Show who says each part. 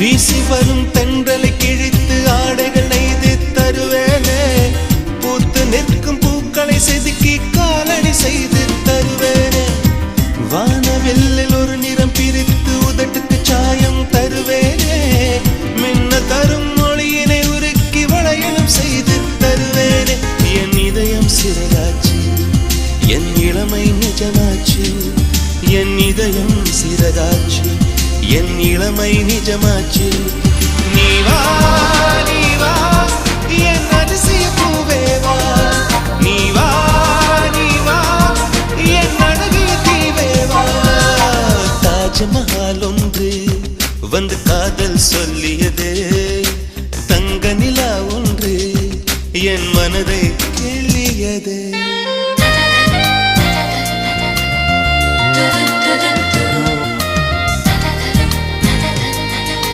Speaker 1: வீசி வரும் தென்றலை கிழித்து ஆடைகள் நெய்து தருவேனே. பூத்து நிற்கும் பூக்களை செதுக்கி காலடி செய்து தருவேனே. வானவெல்லில் ஒரு நிறம் பிரித்து உதட்டுக்கு சாயம் தருவேனே. மின்ன தரும் மொழியினை உருக்கி வளையலும் செய்து தருவேனே. என் இதயம் சிறகாச்சு என் இளமை நிஜமாச்சு என் இதயம் சிறகாச்சு. என் நிஜமாச்சு. நீ வா என் அதிசய பூவே வா. நீ என் அழகிய தீவே தாஜ்மஹால் ஒன்று வந்து காதல் சொல்லியது. தங்க நிலா ஒன்று என் மனதை